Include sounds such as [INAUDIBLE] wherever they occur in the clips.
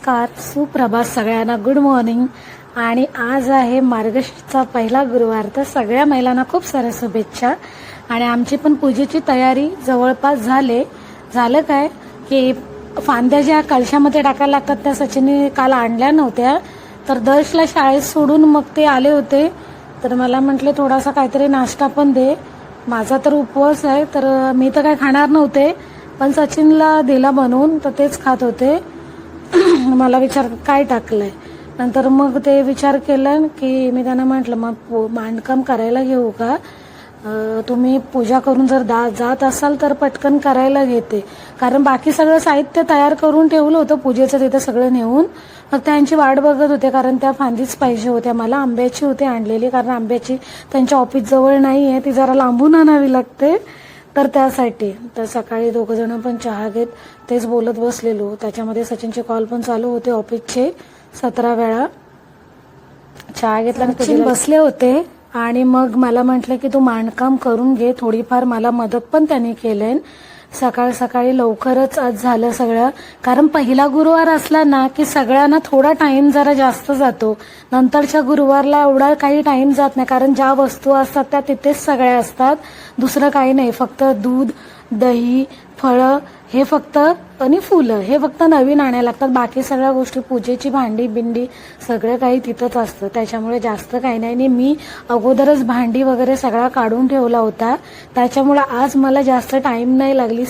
नमस्कार सुप्रभात सगळ्यांना. गुड मॉर्निंग आणि आज आहे मार्गशीर्षचा पहिला गुरुवार. तर सगळ्या महिलांना खूप साऱ्या शुभेच्छा. आणि आमची पण पूजेची तयारी जवळपास झाले. झालं काय? की फांद्या ज्या कळशामध्ये टाकायला लागतात त्या सचिनने काल आणल्या नव्हत्या. तर दर्शला शाळेत सोडून मग ते आले होते. तर मला म्हटले थोडासा काहीतरी नाश्ता पण दे. माझा तर उपवास आहे तर मी तर काय खाणार नव्हते. पण सचिनला दिला बनवून तर तेच खात होते. [COUGHS] मला विचार काय टाकलंय? नंतर मग ते विचार केला की मी त्यांना म्हटलं मग पो- बांधकाम करायला घेऊ का? तुम्ही पूजा करून जर दा जात असाल तर पटकन करायला घेते. कारण बाकी सगळं साहित्य तयार करून ठेवलं होतं पूजेचं तिथं सगळं नेऊन. मग त्यांची वाट बघत होते कारण त्या फांदीच पाहिजे होत्या. मला आंब्याची होती आणलेली कारण आंब्याची त्यांच्या ऑफिस जवळ नाही आहे ती जरा लांबून आणावी लागते. तर त्यासाठी तर सकाळी दोघ जण पण चहा घेत तेच बोलत बसलेलो. त्याच्यामध्ये सचिनचे कॉल पण चालू होते ऑफिसचे सतरा वेळा. चहा घेतला सचिन बसले होते आणि मग मला म्हटलं की तू मांडकाम करून घे थोडीफार मला मदत पण त्यांनी केली सकाळ सकाळी लवकरच आज झालं सगळं. कारण पहिला गुरुवार असला ना की सगळ्यांना थोडा टाइम जरा जास्त जातो. नंतरच्या गुरुवारला एवढा काही टाइम जात नाही. कारण ज्या वस्तू असतात त्या तिथेच सगळ्या असतात. दुसरं काही नाही. फक्त दूध दही फळं हे फक्त आणि फुलं हे फक्त नवीन आणायला लागतात. बाकी सगळ्या गोष्टी पूजेची भांडी बिंडी सगळं काही तिथंच असतं. त्याच्यामुळे जास्त काही नाही. आणि मी अगोदरच भांडी वगैरे सगळा काढून ठेवला होता. त्याच्यामुळे आज मला जास्त टाईम नाही लागली.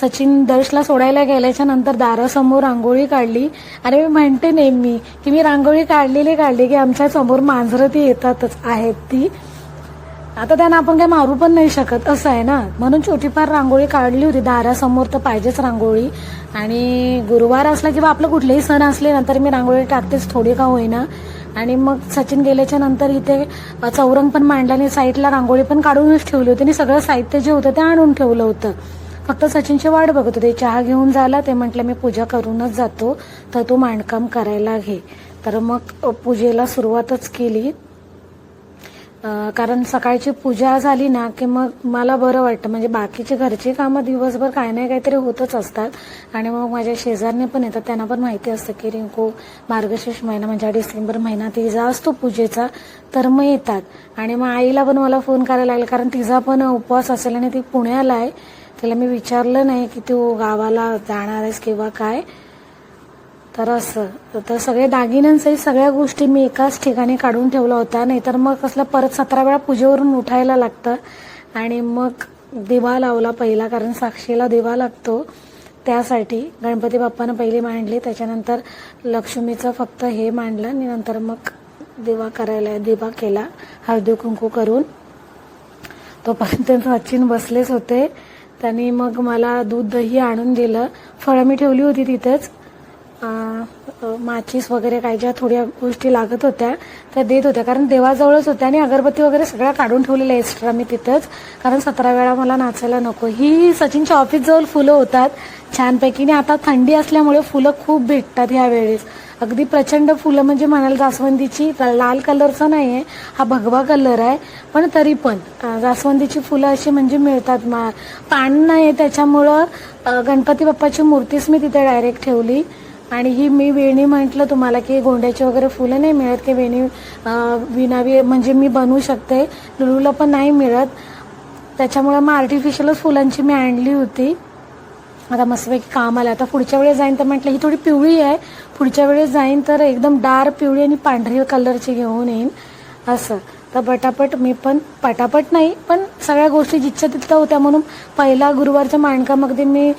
सचिन दर्शला सोडायला गेल्याच्यानंतर दारासमोर रांगोळी काढली. आणि मी म्हणते नेहमी की मी रांगोळी काढलेली काढली की आमच्यासमोर मांजरं ती येतातच. आहेत ती. आता त्यांना आपण काही मारू पण नाही शकत असं आहे ना? म्हणून छोटीफार रांगोळी काढली होती. दारासमोर तर पाहिजेच रांगोळी. आणि गुरुवार असला किंवा आपलं कुठलेही सण असले ना तर मी रांगोळी टाकतेच थोडी का होईना. आणि मग सचिन गेल्याच्यानंतर इथे चौरंग पण मांडला आणि साईडला रांगोळी पण काढूनच ठेवली होती. आणि सगळं साहित्य जे होतं ते आणून ठेवलं होतं. फक्त सचिनची वाट बघत होते. चहा घेऊन झाला ते म्हटलं मी पूजा करूनच जातो. तर तू मांडकाम करायला घे. तर मग पूजेला सुरुवातच केली. कारण सकाळची पूजा झाली ना की मग मला बरं वाटतं. म्हणजे बाकीची घरची कामं दिवसभर काही नाही काहीतरी होतच असतात. आणि मग माझ्या शेजारने पण येतात. त्यांना पण माहिती असतं की रिंकू मार्गशीर्ष महिना म्हणजे डिसेंबर महिना तिचा असतो पूजेचा. तर मग येतात. आणि मग आईला पण मला फोन करायला लागला. कारण तिचा पण उपवास असेल आणि ती पुण्याला आहे. तिला मी विचारलं नाही की तू गावाला जाणार आहेस किंवा काय. तर असं. तर सगळे दागिन्यांसहित सगळ्या गोष्टी मी एकाच ठिकाणी काढून ठेवल्या होत्या नाहीतर मग कसलं परत सतरा वेळा पूजेवरून उठायला लागतं. आणि मग दिवा लावला पहिला कारण साक्षीला दिवा लागतो त्यासाठी. गणपती बाप्पानं पहिली मांडली त्याच्यानंतर लक्ष्मीचं फक्त हे मांडलं आणि नंतर मग दिवा करायला दिवा केला हळदी कुंकू करून. तोपर्यंत [LAUGHS] सचिन बसलेच होते. त्यांनी मग मला दूध दही आणून दिलं. फळं मी ठेवली होती तिथेच. माचीस वगैरे काय ज्या थोड्या गोष्टी लागत होत्या त्या देत होत्या. कारण देवाजवळच होत्या आणि अगरबत्ती वगैरे सगळ्या काढून ठेवलेल्या एक्स्ट्रा मी तिथंच. कारण सतरा वेळा मला नाचायला नको. ही सचिनच्या ऑफिसजवळ फुलं होतात छानपैकी. आणि आता थंडी असल्यामुळे फुलं खूप भेटतात ह्या वेळेस अगदी प्रचंड फुलं म्हणजे म्हणाल जास्वंदीची लाल कलरचा नाही आहे हा भगवा कलर आहे. पण तरी पण जास्वंदीची फुलं अशी म्हणजे मिळतात. मा पान नाही आहे त्याच्यामुळं गणपती बाप्पाची मूर्तीच मी तिथे डायरेक्ट ठेवली. आणि ही मी वेणी म्हटलं तुम्हाला की गोंड्याची वगैरे फुलं नाही मिळत की वेणी अं, विणावी म्हणजे मी बनवू शकते. लुलूला पण नाही मिळत. त्याच्यामुळं मग आर्टिफिशियलच फुलांची मी आणली होती. आता मस्तपैकी काम आलं. आता पुढच्या वेळेस जाईन तर म्हटलं ही थोडी पिवळी आहे. पुढच्या वेळेस जाईन तर एकदम डार्क पिवळी आणि पांढरी कलरची घेऊन येईन. असं. तर पटापट मी पण पटापट नाही पण सगळ्या गोष्टी जिथच्या तिथं होत्या म्हणून पहिला गुरुवारच्या मांडकाम अगदी मी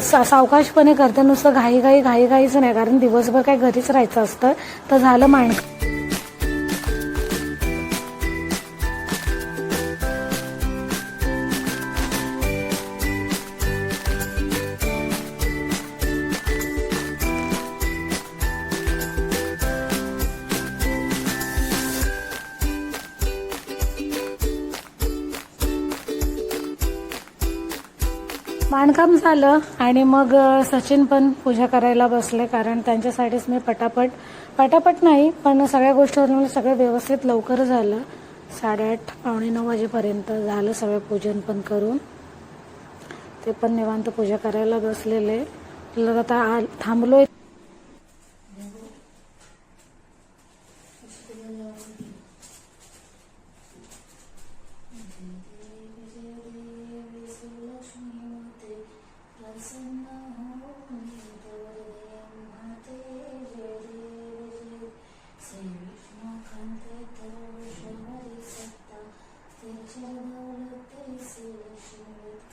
सा- सावकाशपणे करते. नुसतं घाई घाई घाई घाईच नाही. कारण दिवसभर काय घरीच राहायचं असतं तर झालं माणसं. बांधकाम झालं आणि मग सचिन पण पूजा करायला बसले कारण त्यांच्यासाठीच मी पटापट पटापट नाही पण सगळ्या गोष्टीवर सगळं व्यवस्थित लवकर झालं. साडेआठ पावणे नऊ वाजेपर्यंत झालं सगळं पूजन पण करून. ते पण निवांत पूजा करायला बसलेले. आता आ- थांबलोय.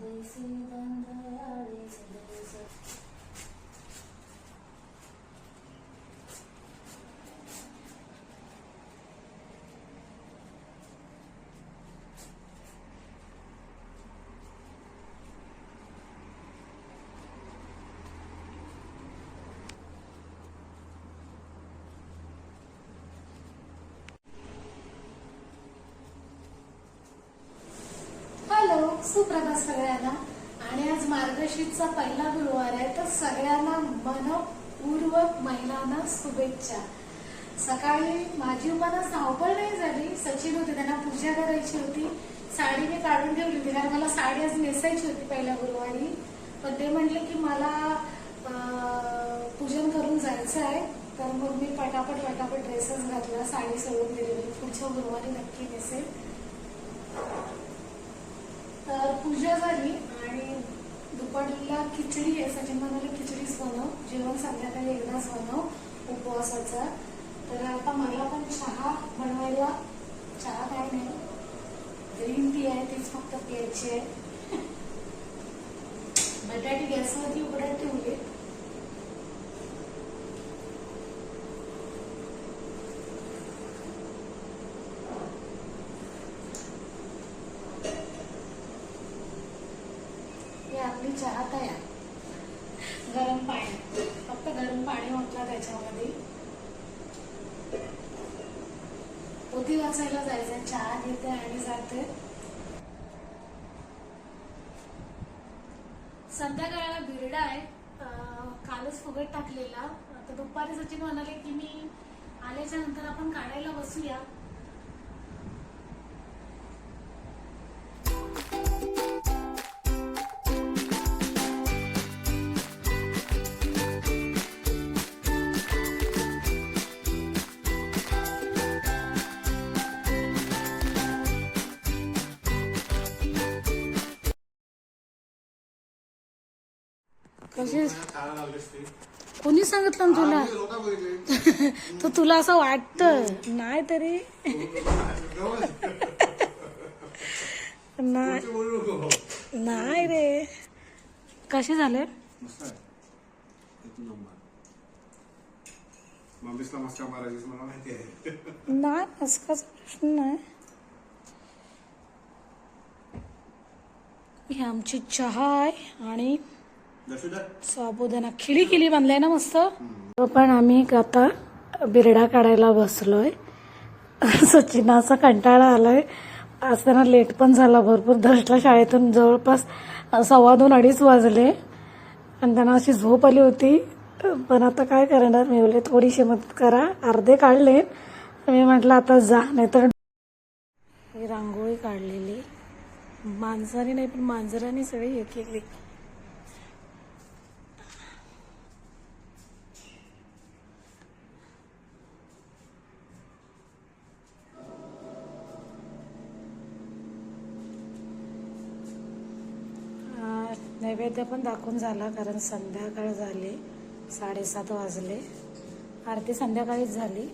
जय देव जय जननी तुझे सियाने त्रिभुवने सुप्रभात सगळ्यांना. आणि आज मार्गशीर्षचा पहिला गुरुवार आहे तर सगळ्यांना मनपूर्वक महिलांना शुभेच्छा. सकाळी माझी मनास धावपळ नाही झाली. सचिन होते त्यांना पूजा करायची होती. साडी मी काढून ठेवली होती कारण मला साडी आज नेसायची होती पहिल्या गुरुवारी. पण ते म्हणले की मला पूजन करून जायचं आहे. तर मग मी पटापट पटापट ड्रेसेस घातला साडी सोडून दिली. पुढच्या गुरुवारी नक्की नेसेल तर पूजा झाली आणि दुपारला खिचडी आहे. सचिन म्हणाले खिचडीच बनव जेवण संध्याकाळी एकदाच बनव उपवासाचा. तर आता मला पण चहा बनवायला चहा काय नाही. ग्रीन टी आहे तीच फक्त प्यायची आहे. [LAUGHS] बटाटे गॅसवरती उघडत ठेवले ही आता या. गरम पाणी. फक्त गरम पाणी ओतलं त्याच्यामध्ये. पोथी वाचायला जायचं चहा घेते आणि जाते. संध्याकाळला बिरडा आहे. कालच फुगट टाकलेला. आता दुपारी सचिन म्हणाले की मी आल्याच्यानंतर आपण काढायला बसूया. कोणी सांगितलं ना तुला. तर [LAUGHS] तुला असं वाटतं. नाही तरी. [LAUGHS] नाही. रे. कसे झाले? नाही असकाच प्रश्न नाही. ही आमची चहा आहे आणि. साबुदाणा. खिळी केली बांधलाय ना मस्त? पण आम्ही आता बिरडा काढायला बसलोय. सचिनाचा कंटाळा आलाय. आज त्यांना लेट पण झाला भरपूर. दर्शला शाळेतून जवळपास सव्वा दोन अडीच वाजले. आणि त्यांना अशी झोप आली होती. पण आता काय करणार? मी बोलले थोडीशी मदत करा. अर्धे काढले. मी म्हटलं आता जा. नाहीतर ही रांगोळी काढलेली. माणसाने नाही पण मांजराने सगळी हे केली नैवेद्य पण दाखवून झाला कारण संध्याकाळ झाली साडेसात वाजले. आरती संध्याकाळीच झाली.